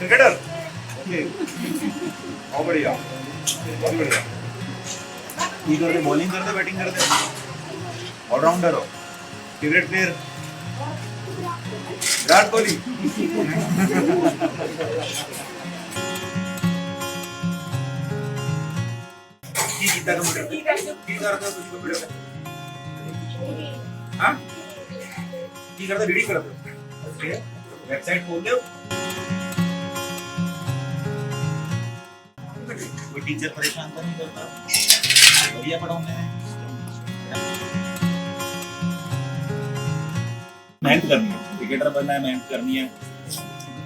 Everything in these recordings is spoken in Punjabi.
क्रिकेटर बहुत बढ़िया बहुत बढ़िया की दे बॉलिंग कर दे बैटिंग कर दे ऑलराउंडर हो फेवरेट प्लेयर विराट कोहली की गीता का मुझे की करते हो तुझको वीडियो हाँ की करते रीडिंग करते हो वेबसाइट खोल दो कोई टीचर परेशान तो नहीं करता? बढ़िया पढ़ाऊँगे मैं। मेहनत करनी है। क्रिकेटर बनना है, मेहनत करनी है।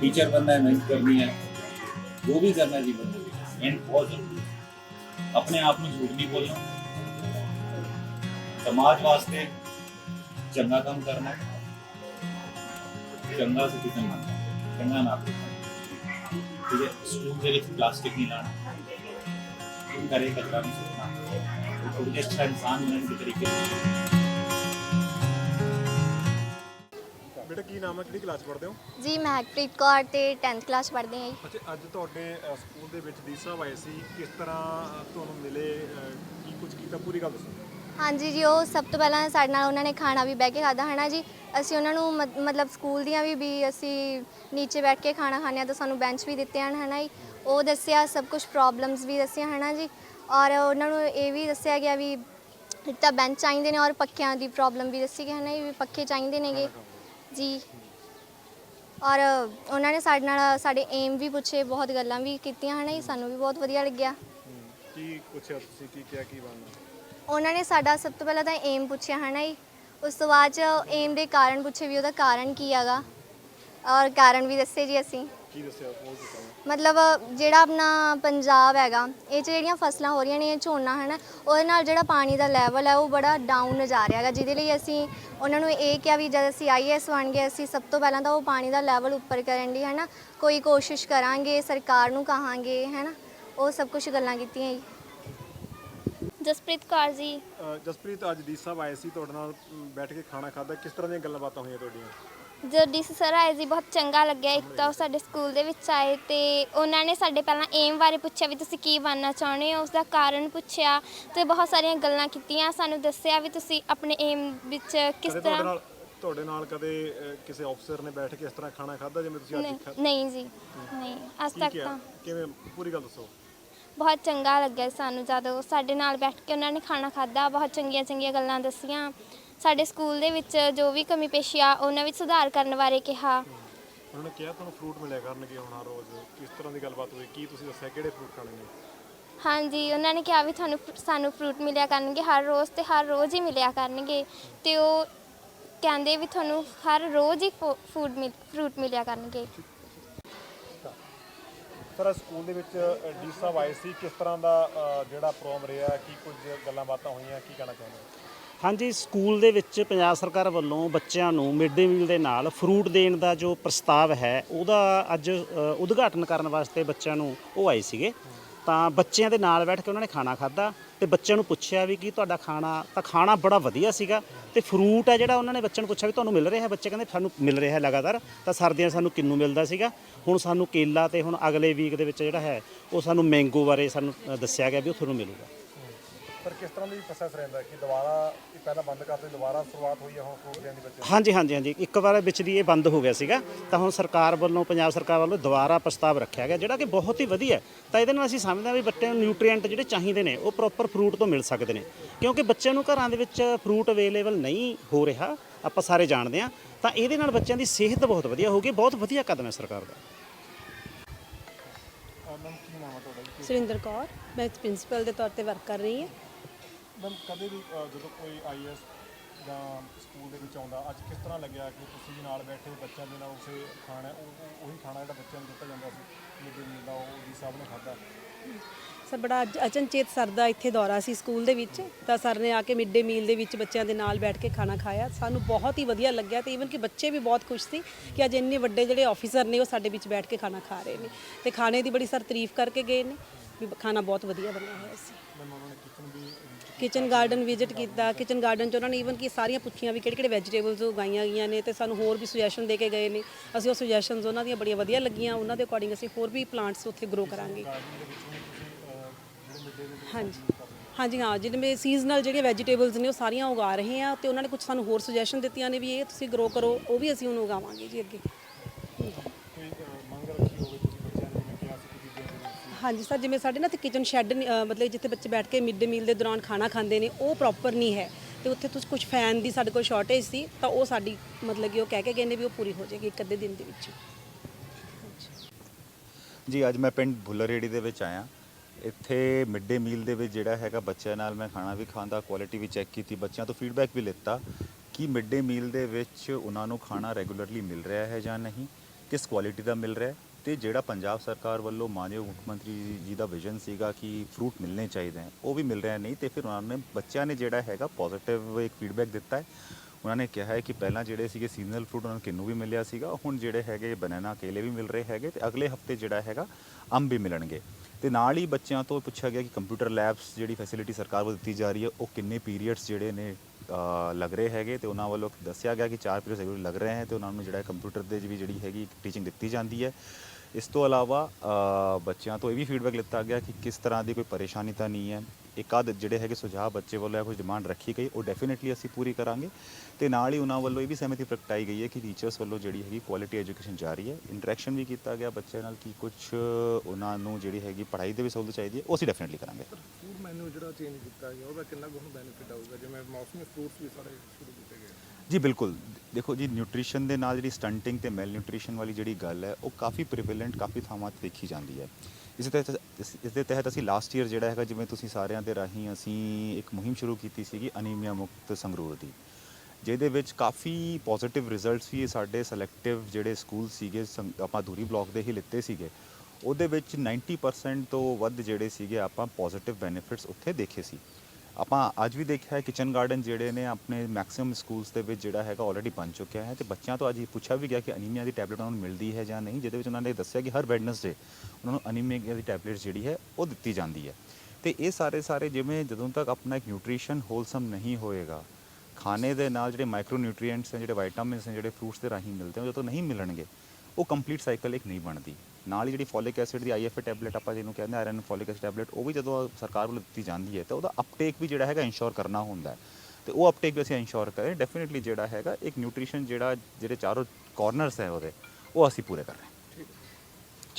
टीचर बनना है, मेहनत करनी है। जो भी करना है जीवन में। मेहनत बहुत ज़रूरी है। अपने आप में झूठ नहीं बोलना। समाज वास्ते चंगा काम करना। चंगा से बनना। चंगा नागरिक ठीक है? स्कूल के लिए प्लास्टिक नहीं लाना। ਕਚਰਾ ਨਹੀਂ ਸੁੱਟਣਾ ਥੋੜੀ ਜਿਹੀ ਅੱਛਾ ਇਨਸਾਨ ਬਣਨ ਦੇ ਤਰੀਕੇ ਬੇਟਾ ਕੀ ਨਾਮ ਹੈ ਕਿਹੜੀ ਕਲਾਸ ਪੜ੍ਹਦੇ ਹੋ ਜੀ ਮਹਿਕਪ੍ਰੀਤ ਕੌਰ ਤੇ 10th ਕਲਾਸ ਪੜ੍ਹਦੇ ਹਾਂ ਜੀ ਅੱਛਾ ਅੱਜ ਤੁਹਾਡੇ ਅ, ਸਕੂਲ ਦੇ ਵਿੱਚ ਡੀ ਸਾਹਿਬ ਆਏ ਸੀ ਕਿਸ ਤਰ੍ਹਾਂ ਅ, ਤੁਹਾਨੂੰ ਮਿਲੇ ਅ, ਕੀ ਕੁਝ ਕੀਤਾ ਪੂਰੀ ਗੱਲ ਦੱਸੋ ਹਾਂਜੀ ਜੀ, ਉਹ ਸਭ ਤੋਂ ਪਹਿਲਾਂ ਸਾਡੇ ਨਾਲ ਉਹਨਾਂ ਨੇ ਖਾਣਾ ਵੀ ਬਹਿ ਕੇ ਖਾਦਾ ਨਾ ਜੀ? ਅਸੀਂ ਉਹਨਾਂ ਨੂੰ ਮਤ- ਮਤਲਬ ਸਕੂਲ ਦੀਆਂ ਵੀ ਵੀ ਅਸੀਂ ਨੀਚੇ ਬੈਠ ਕੇ ਖਾਣਾ ਖਾਂਦੇ ਹਾਂ ਤਾਂ ਸਾਨੂੰ ਬੈਂਚ ਵੀ ਦਿੱਤੇ ਹਨ ਹੈ ਨਾ ਜੀ? ਉਹ ਦੱਸਿਆ, ਸਭ ਕੁਝ ਪ੍ਰੋਬਲਮਸ ਵੀ ਦੱਸੀਆਂ ਹੈ ਨਾ ਜੀ? ਔਰ ਉਹਨਾਂ ਨੂੰ ਇਹ ਵੀ ਦੱਸਿਆ ਗਿਆ ਵੀ ਇੱਕ ਤਾਂ ਬੈਂਚ ਚਾਹੀਦੇ ਨੇ ਔਰ ਪੱਖਿਆਂ ਦੀ ਪ੍ਰੋਬਲਮ ਵੀ ਦੱਸੀ ਗਈ ਹੈ ਨਾ ਜੀ? ਵੀ ਪੱਖੇ ਚਾਹੀਦੇ ਨੇਗੇ। ਜੀ। ਔਰ ਉਹਨਾਂ ਨੇ ਸਾਡੇ ਨਾਲ, ਸਾਡੇ ਏਮ ਵੀ ਪੁੱਛੇ, ਬਹੁਤ ਗੱਲਾਂ ਵੀ ਕੀਤੀਆਂ ਹੈ ਨਾ ਜੀ? ਸਾਨੂੰ ਵੀ ਬਹੁਤ ਵਧੀਆ ਲੱਗਿਆ। ਕੀ ਪੁੱਛਿਆ ਤੁਸੀਂ? ਕੀ ਕਿਹਾ, ਕੀ ਬਣਨਾ? ਉਹਨਾਂ ਨੇ ਸਾਡਾ ਸਭ ਤੋਂ ਪਹਿਲਾਂ ਤਾਂ ਏਮ ਪੁੱਛਿਆ ਹਨਾ ਜੀ? ਉਸ ਤੋਂ ਬਾਅਦ ਏਮ ਦੇ ਕਾਰਨ ਪੁੱਛੇ ਵੀ ਉਹਦਾ ਕਾਰਨ ਕੀ ਹੈਗਾ। ਔਰ ਕਾਰਨ ਵੀ ਦੱਸੇ ਜੀ ਅਸੀਂ। ਕੀ ਦੱਸਿਆ ਉਹ ਕੀਤਾ ਮਤਲਬ ਜਿਹੜਾ ਆਪਣਾ ਪੰਜਾਬ ਹੈਗਾ ਇਹ 'ਚ ਜਿਹੜੀਆਂ ਫਸਲਾਂ ਹੋ ਰਹੀਆਂ ਨੇ ਇਹ ਝੋਨਾ ਹੈ ਨਾ ਉਹਦੇ ਨਾਲ ਜਿਹੜਾ ਪਾਣੀ ਦਾ ਲੈਵਲ ਹੈ ਉਹ ਬੜਾ ਡਾਊਨ ਜਾ ਰਿਹਾ ਹੈਗਾ। ਜਿਹਦੇ ਲਈ ਅਸੀਂ ਉਹਨਾਂ ਨੂੰ ਇਹ ਕਿਹਾ ਵੀ ਜਦ ਅਸੀਂ ਆਈਐਸ ਬਣ ਗਏ ਅਸੀਂ ਸਭ ਤੋਂ ਪਹਿਲਾਂ ਤਾਂ ਉਹ ਪਾਣੀ ਦਾ ਲੈਵਲ ਉੱਪਰ ਕਰਨ ਲਈ ਹੈ ਨਾ ਕੋਈ ਕੋਸ਼ਿਸ਼ ਕਰਾਂਗੇ ਸਰਕਾਰ ਨੂੰ ਕਹਾਂਗੇ ਹੈ ਨਾ ਉਹ ਸਭ ਕੁਝ ਗੱਲਾਂ ਕੀਤੀਆਂ ਜੀ। ਜਸਪ੍ਰੀਤ ਕੌਰ ਜੀ। ਅ, ਜਸਪ੍ਰੀਤ ਅੱਜ ਡੀ ਸਾਹਿਬ ਆਏ ਸੀ ਤੁਹਾਡੇ ਨਾਲ ਅਮ, ਬੈਠ ਕੇ ਖਾਣਾ ਖਾਦਾ ਕਿਸ ਤਰ੍ਹਾਂ ਦੀਆਂ ਗੱਲਾਂ ਬਾਤਾਂ ਹੋਈਆਂ ਤੁਹਾਡੀਆਂ? ਜਦੋਂ ਡੀਸੀ ਸਰ ਆਏ ਜੀ ਬਹੁਤ ਚੰਗਾ ਲੱਗਿਆ। ਇੱਕ ਤਾਂ ਉਹ ਸਾਡੇ ਸਕੂਲ ਦੇ ਵਿੱਚ ਆਏ ਤੇ ਉਹਨਾਂ ਨੇ ਸਾਡੇ ਪਹਿਲਾਂ ਏਮ ਬਾਰੇ ਪੁੱਛਿਆ ਵੀ ਤੁਸੀਂ ਕੀ ਬਣਨਾ ਚਾਹੁੰਦੇ ਹੋ। ਉਸ ਦਾ ਕਾਰਨ ਪੁੱਛਿਆ ਤੇ ਬਹੁਤ ਸਾਰੀਆਂ ਗੱਲਾਂ ਕੀਤੀਆਂ। ਸਾਨੂੰ ਦੱਸਿਆ ਵੀ ਤੁਸੀਂ ਆਪਣੇ ਏਮ ਵਿੱਚ ਕਿਸ ਕਦੇ ਤੁਹਾਡੇ ਤਰ੍ਹਾਂ ਨਾਲ ਤੁਹਾਡੇ ਨਾਲ ਕਦੇ ਅ, ਕਿਸੇ ਅਫਸਰ ਨੇ ਬੈਠ ਕੇ ਇਸ ਤਰ੍ਹਾਂ ਖਾਣਾ ਖਾਦਾ ਜਿਵੇਂ ਤੁਸੀਂ ਅੱਜ ਨਹੀਂ- ਨਹੀਂ ਜੀ ਨਹੀਂ ਅੱਜ ਕੀ ਤੱਕ ਕਿਹਾ? ਤਾਂ। ਕਿਵੇਂ ਪੂਰੀ ਗੱਲ ਦੱਸੋ। ਬਹੁਤ ਚੰਗਾ ਲੱਗਿਆ ਸਾਨੂੰ ਜਦੋਂ ਸਾਡੇ ਨਾਲ ਬੈਠ ਕੇ ਉਹਨਾਂ ਨੇ ਖਾਣਾ ਖਾਦਾ ਬਹੁਤ ਚੰਗੀਆਂ ਚੰਗੀਆਂ ਗੱਲਾਂ ਦੱਸੀਆਂ। ਸਾਡੇ ਸਕੂਲ ਦੇ ਵਿੱਚ ਜੋ ਵੀ ਕਮੀ ਪੇਸ਼ੀ ਆ ਉਹਨਾਂ ਵਿੱਚ ਸੁਧਾਰ ਕਰਨ ਬਾਰੇ ਕਿਹਾ। ਉਹਨਾਂ ਨੇ ਕਿਹਾ ਤੁਹਾਨੂੰ ਫਰੂਟ ਮਿਲਿਆ ਕਰਨਗੇ ਹੁਣ ਹਰ ਰੋਜ਼। ਕਿਸ ਤਰ੍ਹਾਂ ਦੀ ਗੱਲਬਾਤ ਹੋਈ? ਕੀ ਤੁਸੀਂ ਦੱਸਿਆ? ਕਿਹੜੇ ਫਰੂਟ ਖਾਣੇ ਨੇ? ਹਾਂਜੀ ਉਹਨਾਂ ਨੇ ਕਿਹਾ ਵੀ ਤੁਹਾਨੂੰ ਸਾਨੂੰ ਫਰੂਟ ਮਿਲਿਆ ਕਰਨਗੇ ਹਰ ਰੋਜ਼ ਤੇ ਹਰ ਰੋਜ਼ ਹੀ ਮਿਲਿਆ ਕਰਨਗੇ। ਤੇ ਉਹ ਕਹਿੰਦੇ ਵੀ ਤੁਹਾਨੂੰ ਹਰ ਰੋਜ਼ ਹੀ ਫੂਡ ਮਿਲ ਫਰੂਟ ਮਿਲਿਆ ਕਰਨਗੇ। ਸਰ, ਸਕੂਲ ਦੇ ਵਿੱਚ ਡੀ ਸਾਹਿਬ ਆਏ ਸੀ। ਕਿਸ ਤਰ੍ਹਾਂ ਦਾ ਜਿਹੜਾ ਪ੍ਰੋਗਰਾਮ ਰਿਹਾ? ਕੀ ਕੁਝ ਗੱਲਾਂ ਬਾਤਾਂ ਹੋਈਆਂ? ਕੀ ਕਹਿਣਾ ਚਾਹੁੰਦੇ ਹਾਂਜੀ, ਸਕੂਲ ਦੇ ਵਿੱਚ ਪੰਜਾਬ ਸਰਕਾਰ ਵੱਲੋਂ ਬੱਚਿਆਂ ਨੂੰ ਮਿਡ ਡੇ ਮੀਲ ਦੇ ਨਾਲ ਫਰੂਟ ਦੇਣ ਦਾ ਜੋ ਪ੍ਰਸਤਾਵ ਹੈ, ਉਹਦਾ ਅੱਜ ਉਦਘਾਟਨ ਕਰਨ ਵਾਸਤੇ ਬੱਚਿਆਂ ਨੂੰ ਉਹ ਆਏ ਸੀਗੇ। ਤਾਂ ਬੱਚਿਆਂ ਦੇ ਨਾਲ ਬੈਠ ਕੇ ਉਹਨਾਂ ਨੇ ਖਾਣਾ ਖਾਧਾ। ਤੇ ਬੱਚਿਆਂ ਨੂੰ ਪੁੱਛਿਆ ਵੀ ਕੀ ਤੁਹਾਡਾ ਖਾਣਾ ਤਾਂ ਖਾਣਾ ਬੜਾ ਵਧੀਆ ਸੀਗਾ ਤੇ ਫਰੂਟ ਹੈ ਜਿਹੜਾ ਉਹਨਾਂ ਨੇ ਬੱਚਿਆਂ ਨੂੰ ਪੁੱਛਿਆ ਵੀ ਤੁਹਾਨੂੰ ਮਿਲ ਰਿਹਾ ਬੱਚੇ? ਕਹਿੰਦੇ ਸਾਨੂੰ ਮਿਲ ਰਿਹਾ ਲਗਾਤਾਰ ਤਾਂ ਸਰਦੀਆਂ 'ਚ ਸਾਨੂੰ ਕਿੰਨੂ ਮਿਲਦਾ ਸੀਗਾ। ਹੁਣ ਸਾਨੂੰ ਕੇਲਾ ਤੇ ਹੁਣ ਅਗਲੇ ਵੀਕ ਦੇ ਵਿੱਚ ਜਿਹੜਾ ਹੈ ਉਹ ਸਾਨੂੰ ਮੈਂਗੋ ਬਾਰੇ ਸਾਨੂੰ ਅ, ਦੱਸਿਆ ਗਿਆ ਵੀ ਉਹ ਤੁਹਾਨੂੰ ਮਿਲੂਗਾ। ਪਰ ਕਿਸ ਤਰ੍ਹਾਂ ਦੀ ਪ੍ਰੋਸੈਸ ਰਹਿੰਦਾ ਕਿ ਦੁਬਾਰਾ ਪਹਿਲਾਂ ਬੰਦ ਕਰਦੇ ਦੁਬਾਰਾ ਸ਼ੁਰੂਆਤ ਹੋਈ ਹੈ ਹੁਣ ਫਰੂਟ ਦੇਣ ਦੀ ਬੱਚਿਆਂ ਹਾਂਜੀ ਹਾਂਜੀ ਹਾਂਜੀ। ਇੱਕ ਵਾਰ ਵਿੱਚ ਦੀ ਇਹ ਬੰਦ ਹੋ ਗਿਆ ਸੀਗਾ ਤਾਂ ਹੁਣ ਸਰਕਾਰ ਵੱਲੋਂ ਪੰਜਾਬ ਸਰਕਾਰ ਵੱਲੋਂ ਦੁਬਾਰਾ ਪ੍ਰਸਤਾਵ ਰੱਖਿਆ ਗਿਆ ਜਿਹੜਾ ਕਿ ਬਹੁਤ ਹੀ ਵਧੀਆ ਹੈ। ਤਾਂ ਇਹਦੇ ਨਾਲ ਅਸੀਂ ਸਮਝਦੇ ਹਾਂ ਵੀ ਬੱਚਿਆਂ ਨੂੰ ਨਿਊਟ੍ਰੀਐਂਟ ਜਿਹੜੇ ਚਾਹੀਦੇ ਨੇ ਉਹ ਪ੍ਰੋਪਰ ਫਰੂਟ ਤੋਂ ਮਿਲ ਸਕਦੇ ਨੇ। ਕਿਉਂਕਿ ਬੱਚਿਆਂ ਨੂੰ ਘਰਾਂ ਦੇ ਵਿੱਚ ਫਰੂਟ ਅਵੇਲੇਬਲ ਨਹੀਂ ਹੋ ਰਿਹਾ ਆਪਾਂ ਸਾਰੇ ਜਾਣਦੇ ਹਾਂ। ਤਾਂ ਇਹਦੇ ਨਾਲ ਬੱਚਿਆਂ ਦੀ ਸਿਹਤ ਬਹੁਤ ਵਧੀਆ ਹੋਊਗੀ ਬਹੁਤ ਵਧੀਆ ਕਦਮ ਹੈ ਸਰਕਾਰ ਦਾ? ਸੁਰਿੰਦਰ ਕੌਰ ਮੈਂ ਪ੍ਰਿੰਸੀਪਲ ਦੇ ਤੌਰ ਤੇ ਵਰਕ ਕਰ ਰਹੀ ਹਾਂ। ਮੈਮ ਕਦੇ ਵੀ ਜਦੋਂ ਕੋਈ ਆਈਐਸ ਜਾਂ ਸਕੂਲ ਦੇ ਵਿੱਚ ਆਉਂਦਾ ਅੱਜ ਕਿਸ ਤਰ੍ਹਾਂ ਲੱਗਿਆ ਕਿ ਤੁਸੀਂ ਨਾਲ ਬੈਠੇ ਬੱਚਿਆਂ ਦੇ ਨਾਲ ਉਸੇ ਖਾਣਾ ਉਹ- ਉਹ- ਉਹੀ ਖਾਣਾ ਜਿਹੜਾ ਬੱਚਿਆਂ ਨੂੰ ਦਿੱਤਾ ਜਾਂਦਾ ਸੀ ਮਿਡ ਮੀਲ ਦਾ ਉਹ ਜੀ ਸਾਹਿਬ ਨੇ ਖਾਦਾ ਸਰ ਬੜਾ ਅਚ- ਅਚਨਚੇਤ ਸਰ ਦਾ ਇੱਥੇ ਦੌਰਾ ਸੀ ਸਕੂਲ ਦੇ ਵਿੱਚ ਤਾਂ ਸਰ ਨੇ ਆ ਕੇ ਮਿਡ ਡੇ ਮੀਲ ਦੇ ਵਿੱਚ ਬੱਚਿਆਂ ਦੇ ਨਾਲ ਬੈਠ ਕੇ ਖਾਣਾ ਖਾਇਆ। ਸਾਨੂੰ ਬਹੁਤ ਹੀ ਵਧੀਆ ਲੱਗਿਆ ਤੇ ਈਵਨ ਕਿ ਬੱਚੇ ਵੀ ਬਹੁਤ ਖੁਸ਼ ਸੀ ਕਿ ਅੱਜ ਇੰਨੇ ਵੱਡੇ ਜਿਹੜੇ ਆਫੀਸਰ ਨੇ ਉਹ ਸਾਡੇ ਵਿੱਚ ਬੈਠ ਕੇ ਖਾਣਾ ਖਾ ਰਹੇ ਨੇ ਤੇ ਖਾਣੇ ਦੀ ਬੜੀ ਸਰ ਤਾਰੀਫ ਕਰਕੇ ਗਏ ਨੇ ਵੀ ਖਾਣਾ ਬਹੁਤ ਵਧੀਆ ਬਣਿਆ ਹੋਇਆ ਸੀ। ਮੈਮ ਉਹਨਾਂ ਨੇ ਕਿਚਨ ਵੀ ਕਿਚਨ ਗਾਰਡਨ ਵਿਜ਼ਿਟ ਕੀਤਾ ਕਿਚਨ ਗਾਰਡਨ 'ਚ ਉਹਨਾਂ ਨੇ ਈਵਨ ਕਿ ਸਾਰੀਆਂ ਪੁੱਛੀਆਂ ਵੀ ਕਿਹੜੇ ਕਿਹੜੇ ਵੈਜੀਟੇਬਲਸ ਉਗਾਈਆਂ ਗਈਆਂ ਨੇ ਤੇ ਸਾਨੂੰ ਹੋਰ ਵੀ ਸੁਜੈਸ਼ਨ ਦੇ ਕੇ ਗਏ ਨੇ। ਅਸੀਂ ਉਹ ਸੁਜੈਸ਼ਨਸ ਉਹਨਾਂ ਦੀਆਂ ਬੜੀਆਂ ਵਧੀਆ ਲੱਗੀਆਂ, ਉਹਨਾਂ ਦੇ ਅਕੋਰਡਿੰਗ ਅਸੀਂ ਹੋਰ ਵੀ ਪਲਾਂਟਸ ਉੱਥੇ ਗਰੋ ਕਰਾਂਗੇ। ਹਾਂਜੀ। ਹਾਂਜੀ, ਹਾਂ, ਜਿਵੇਂ ਸੀਜ਼ਨਲ ਜਿਹੜੀਆਂ ਵੈਜੀਟੇਬਲਸ ਨੇ ਉਹ ਸਾਰੀਆਂ ਉਗਾ ਰਹੇ ਆ ਤੇ ਉਹਨਾਂ ਨੇ ਕੁਝ ਸਾਨੂੰ ਹੋਰ ਸੁਜੈਸ਼ਨ ਦਿੱਤੀਆਂ ਨੇ ਵੀ ਇਹ ਤੁਸੀਂ ਗਰੋ ਕਰੋ, ਉਹ ਵੀ ਅਸੀਂ ਹੁਣ ਉਗਾਵਾਂਗੇ ਜੀ ਅੱਗੇ ਕੋਈ ਅ, ਮੰਗ ਰੱਖੀ ਹੋਵੇ ਤੁਸੀਂ ਬੱਚਿਆਂ ਨੇ ਜਿਵੇਂ ਕਿਹਾ ਸੀ ਕਿ ਚੀਜ਼ਾਂ ਜ਼ਰੂਰ ਸੀ ਹਾਂਜੀ ਸਰ, ਜਿਵੇਂ ਸਾਡੇ ਨਾ ਤੇ ਕਿਚਨ ਸ਼ੈੱਡ ਮਤਲਬ ਜਿੱਥੇ ਬੱਚੇ ਬੈਠ ਕੇ ਮਿਡ ਡੇ ਮੀਲ ਦੇ ਦੌਰਾਨ ਖਾਣਾ ਖਾਂਦੇ ਨੇ, ਉਹ ਪ੍ਰੋਪਰ ਨਹੀਂ ਹੈ। ਤੇ ਉੱਥੇ ਤੁਸੀਂ ਕੁਝ ਫੈਨ ਦੀ ਸਾਡੇ ਕੋਲ ਸ਼ਾਰਟੇਜ ਸੀ, ਤਾਂ ਉਹ ਸਾਡੀ ਮਤਲਬ ਕਿ ਉਹ ਕਹਿ ਕੇ ਗਏ ਨੇ ਵੀ ਉਹ ਪੂਰੀ ਹੋ ਜਾਏਗੀ ਇੱਕ ਅੱਧੇ ਦਿਨ ਦੇ ਵਿੱਚ। ਜੀ, ਅੱਜ ਮੈਂ ਪਿੰਡ ਭੁੱਲਰੇੜੀ ਦੇ ਵਿੱਚ ਆਇਆ। ਇੱਥੇ ਮਿਡ ਡੇ ਮੀਲ ਦੇ ਵਿੱਚ ਜਿਹੜਾ ਹੈਗਾ ਬੱਚਿਆਂ ਨਾਲ ਮੈਂ ਖਾਣਾ ਵੀ ਖਾਂਦਾ ਕੁਆਲਿਟੀ ਵੀ ਚੈੱਕ ਕੀਤੀ, ਬੱਚਿਆਂ ਤੋਂ ਫੀਡਬੈਕ ਵੀ ਲਿੱਤਾ ਕਿ ਮਿਡ ਡੇ ਮੀਲ ਦੇ ਵਿੱਚ ਉਹਨਾਂ ਨੂੰ ਖਾਣਾ ਰੈਗੂਲਰਲੀ ਮਿਲ ਰਿਹਾ ਹੈ ਜਾਂ ਨਹੀਂ, ਕਿਸ ਕੁਆਲਿਟੀ ਦਾ ਮਿਲ ਰਿਹਾ ਹੈ। ਤੇ ਜਿਹੜਾ ਪੰਜਾਬ ਸਰਕਾਰ ਵੱਲੋਂ ਮਾਨਯੋਗ ਮੁੱਖ ਮੰਤਰੀ ਜੀ ਦਾ ਵਿਜ਼ਨ ਸੀਗਾ ਕਿ ਫਰੂਟ ਮਿਲਣੇ ਚਾਹੀਦੇ ਹੈ ਉਹ ਵੀ ਮਿਲ ਰਿਹਾ ਨਹੀਂ, ਤੇ ਫਿਰ ਉਹਨਾਂ ਨੇ ਬੱਚਿਆਂ ਨੇ ਜਿਹੜਾ ਹੈਗਾ ਪੋਜ਼ਿਟਿਵ ਇੱਕ ਫੀਡਬੈਕ ਦਿੱਤਾ ਹੈ। ਉਹਨਾਂ ਨੇ ਕਿਹਾ ਹੈ ਕਿ ਪਹਿਲਾਂ ਜਿਹੜੇ ਸੀਗੇ ਸੀਜ਼ਨਲ ਫਰੂਟ ਉਹਨਾਂ ਨੂੰ ਕਿੰਨੂ ਵੀ ਮਿਲਿਆ ਸੀਗਾ, ਹੁਣ ਜਿਹੜੇ ਹੈਗੇ ਬਨਾਨਾ ਕੇਲੇ ਵੀ ਮਿਲ ਰਹੇ ਹੈਗੇ ਤੇ ਅਗਲੇ ਹਫ਼ਤੇ ਜਿਹੜਾ ਹੈਗਾ ਅੰਬ ਵੀ ਮਿਲਣਗੇ। ਤੇ ਨਾਲ ਹੀ ਬੱਚਿਆਂ ਤੋਂ ਪੁੱਛਿਆ ਗਿਆ ਕਿ ਕੰਪਿਊਟਰ ਲੈਬਸ ਜਿਹੜੀ ਫੈਸਿਲਿਟੀ ਸਰਕਾਰ ਵੱਲੋਂ ਦਿੱਤੀ ਜਾ ਰਹੀ ਹੈ, ਉਹ ਕਿੰਨੇ ਪੀਰੀਅਡਸ ਜਿਹੜੇ ਨੇ ਲੱਗ ਰਹੇ ਹੈਗੇ ਤੇ ਉਹਨਾਂ ਵੱਲੋਂ ਦੱਸਿਆ ਗਿਆ ਕਿ ਚਾਰ ਪੀਰੀਅਡਸ ਜ਼ਰੂਰ ਲੱਗ ਰਹੇ ਹੈ ਤੇ ਉਹਨਾਂ ਨੂੰ ਜਿਹੜਾ ਕੰਪਿਊਟਰ ਦੇ ਵੀ ਜਿਹੜੀ ਹੈਗੀ ਟੀਚਿੰਗ ਦਿੱਤੀ ਜਾਂਦੀ ਹੈ। ਇਸ ਤੋਂ ਇਲਾਵਾ ਬੱਚਿਆਂ ਤੋਂ ਇਹ ਵੀ ਫੀਡਬੈਕ ਲਿੱਤਾ ਗਿਆ ਕਿ ਕਿਸ ਤਰ੍ਹਾਂ ਦੀ ਕੋਈ ਪਰੇਸ਼ਾਨੀ ਤਾਂ ਨਹੀਂ ਹੈ। ਇੱਕ ਆਦ ਜਿਹੜੇ ਹੈਗੇ ਸੁਝਾਅ ਬੱਚੇ ਵੱਲੋਂ ਜਾਂ ਕੁਝ ਡਿਮਾਂਡ ਰੱਖੀ ਗਈ, ਉਹ ਡੈਫੀਨਿਟਲੀ ਅਸੀਂ ਪੂਰੀ ਕਰਾਂਗੇ। ਤੇ ਨਾਲ ਹੀ ਉਹਨਾਂ ਵੱਲੋਂ ਇਹ ਵੀ ਸਹਿਮਤੀ ਪ੍ਰਗਟਾਈ ਗਈ ਹੈ ਕਿ ਟੀਚਰਸ ਵੱਲੋਂ ਜਿਹੜੀ ਹੈਗੀ ਕੁਆਲਿਟੀ ਐਜੂਕੇਸ਼ਨ ਜਾਰੀ ਹੈ। ਇੰਟਰੈਕਸ਼ਨ ਵੀ ਕੀਤਾ ਗਿਆ ਬੱਚਿਆਂ ਨਾਲ ਕਿ ਕੁਝ ਉਹਨਾਂ ਨੂੰ ਜਿਹੜੀ ਹੈਗੀ ਪੜ੍ਹਾਈ ਦੇ ਵੀ ਸਹੂਲਤ ਚਾਹੀਦੀ ਹੈ, ਉਹ ਅਸੀਂ ਡੈਫੀਨਿਟਲੀ ਕਰਾਂਗੇ। ਫੂਡ ਮੈਨੂ ਜਿਹੜਾ ਚੇਂਜ ਕੀਤਾ ਗਿਆ, ਉਹਦਾ ਕਿੰਨਾ ਕੁ ਬੈਨੀਫਿਟ ਆਊਗਾ? ਜਿਵੇਂ ਮੌਸਮੀ ਫਰੂਟਸ ਵੀ ਸਾਰੇ ਸ਼ੁਰੂ ਜੀ, ਬਿਲਕੁਲ। ਦੇਖੋ ਜੀ ਨਿਊਟ੍ਰੀਸ਼ਨ ਦੇ ਨਾਲ ਜਿਹੜੀ ਸਟੰਟਿੰਗ ਤੇ ਮੈਲ ਨਿਊਟ੍ਰੀਸ਼ਨ ਵਾਲੀ ਜਿਹੜੀ ਗੱਲ ਹੈ, ਉਹ ਕਾਫੀ ਪ੍ਰੀਵੈਲੈਂਟ ਕਾਫੀ ਥਾਵਾਂ ਤੇ ਦੇਖੀ ਜਾਂਦੀ ਹੈ। ਇਸ ਦੇ ਤਹਿਤ, ਇਸ ਇਸ ਦੇ ਤਹਿਤ ਅਸੀਂ ਲਾਸਟ ਈਅਰ ਜਿਹੜਾ ਹੈਗਾ, ਜਿਵੇਂ ਤੁਸੀਂ ਸਾਰਿਆਂ ਦੇ ਰਾਹੀਂ ਅਸੀਂ ਇੱਕ ਮੁਹਿੰਮ ਸ਼ੁਰੂ ਕੀਤੀ ਸੀਗੀ ਅਨੀਮੀਆ ਮੁਕਤ ਸੰਗਰੂਰ ਦੀ। ਜਿਹਦੇ ਵਿੱਚ ਕਾਫੀ ਪੋਜ਼ਿਟਿਵ ਰਿਜ਼ਲਟਸ ਵੀ ਸਾਡੇ ਸਿਲੈਕਟਿਵ ਜਿਹੜੇ ਸਕੂਲ ਸੀਗੇ ਸੰਗ- ਆਪਾਂ ਦੂਰੀ ਬਲਾਕ ਦੇ ਹੀ ਲਿੱਤੇ ਸੀਗੇ। ਉਹਦੇ ਵਿੱਚ 90% ਤੋਂ ਵੱਧ ਜਿਹੜੇ ਸੀਗੇ, ਆਪਾਂ ਪੋਜ਼ਿਟਿਵ ਬੈਨੀਫਿਟਸ ਉੱਥੇ ਦੇਖੇ ਸੀ। ਆਪਾਂ ਅੱਜ ਵੀ ਦੇਖਿਆ ਹੈ ਕਿਚਨ ਗਾਰਡਨ ਜਿਹੜੇ ਨੇ ਆਪਣੇ ਮੈਕਸਿਮਮ ਸਕੂਲਸ ਦੇ ਵਿੱਚ ਜਿਹੜਾ ਹੈਗਾ ਆਲਰੇਡੀ ਬਣ ਚੁੱਕਿਆ ਹੈ ਤੇ ਬੱਚਿਆਂ ਤੋਂ ਅੱਜ ਇਹ ਪੁੱਛਿਆ ਵੀ ਗਿਆ ਕਿ ਅਨੀਮੀਆ ਦੀ ਟੈਬਲੇਟ ਉਹਨਾਂ ਨੂੰ ਮਿਲਦੀ ਹੈ ਜਾਂ ਨਹੀਂ, ਜਿਹਦੇ ਵਿੱਚ ਉਹਨਾਂ ਨੇ ਦੱਸਿਆ ਕਿ ਹਰ ਵੈਡਨਸਡੇ ਉਹਨਾਂ ਨੂੰ ਅਨੀਮੀਆ ਦੀ ਟੈਬਲੇਟ ਜਿਹੜੀ ਹੈ ਉਹ ਦਿੱਤੀ ਜਾਂਦੀ ਹੈ। ਤੇ ਇਹ ਸਾਰੇ ਸਾਰੇ ਜਿਵੇਂ ਜਦੋਂ ਤੱਕ ਆਪਣਾ ਇੱਕ ਨਿਊਟ੍ਰੀਸ਼ਨ ਹੋਲਸਮ ਨਹੀਂ ਹੋਏਗਾ, ਖਾਣੇ ਦੇ ਨਾਲ ਜਿਹੜੇ ਮਾਈਕਰੋ ਨਿਊਟ੍ਰੀਐਂਟਸ ਨੇ, ਜਿਹੜੇ ਵਿਟਾਮਿਨਸ ਨੇ, ਜਿਹੜੇ ਫਰੂਟਸ ਦੇ ਰਾਹੀਂ ਮਿਲਦੇ ਨੇ ਉਹ ਜਦੋਂ ਨਹੀਂ ਮਿਲਣਗੇ, ਉਹ ਕੰਪਲੀਟ ਸਾਈਕਲ ਇੱਕ ਨਹੀਂ ਬਣਦੀ। ਨਾਲ ਹੀ ਜਿਹੜੀ ਫੋਲਿਕ ਐਸਿਡ ਦੀ ਆਈਐਫਏ ਟੈਬਲੇਟ ਆਪਾਂ ਜਿਹਨੂੰ ਕਹਿੰਦੇ ਆਇਰਨ ਫੋਲਿਕ ਐਸਿਡ ਟੈਬਲੇਟ ਉਹ ਵੀ ਜਦੋਂ ਸਰਕਾਰ ਵੱਲੋਂ ਦਿੱਤੀ ਜਾਂਦੀ ਹੈ, ਤਾਂ ਉਹਦਾ ਅਪਟੇਕ ਵੀ ਜਿਹੜਾ ਹੈਗਾ ਇੰਸ਼ੋਰ ਕਰਨਾ ਹੁੰਦਾ ਹੈ। ਤੇ ਉਹ ਅਪਟੇਕ ਵੀ ਅਸੀਂ ਇੰਸ਼ੋਰ ਕਰੇ ਡੈਫੀਨਿਟਲੀ ਜਿਹੜਾ ਹੈਗਾ, ਇੱਕ ਨਿਊਟ੍ਰੀਸ਼ਨ ਜਿਹੜਾ, ਜਿਹੜੇ ਚਾਰੋਂ ਕਾਰਨਰਸ ਹੈ ਉਹਦੇ, ਉਹ ਅਸੀਂ ਪੂਰੇ ਕਰ ਰਹੇ ਹਾਂ।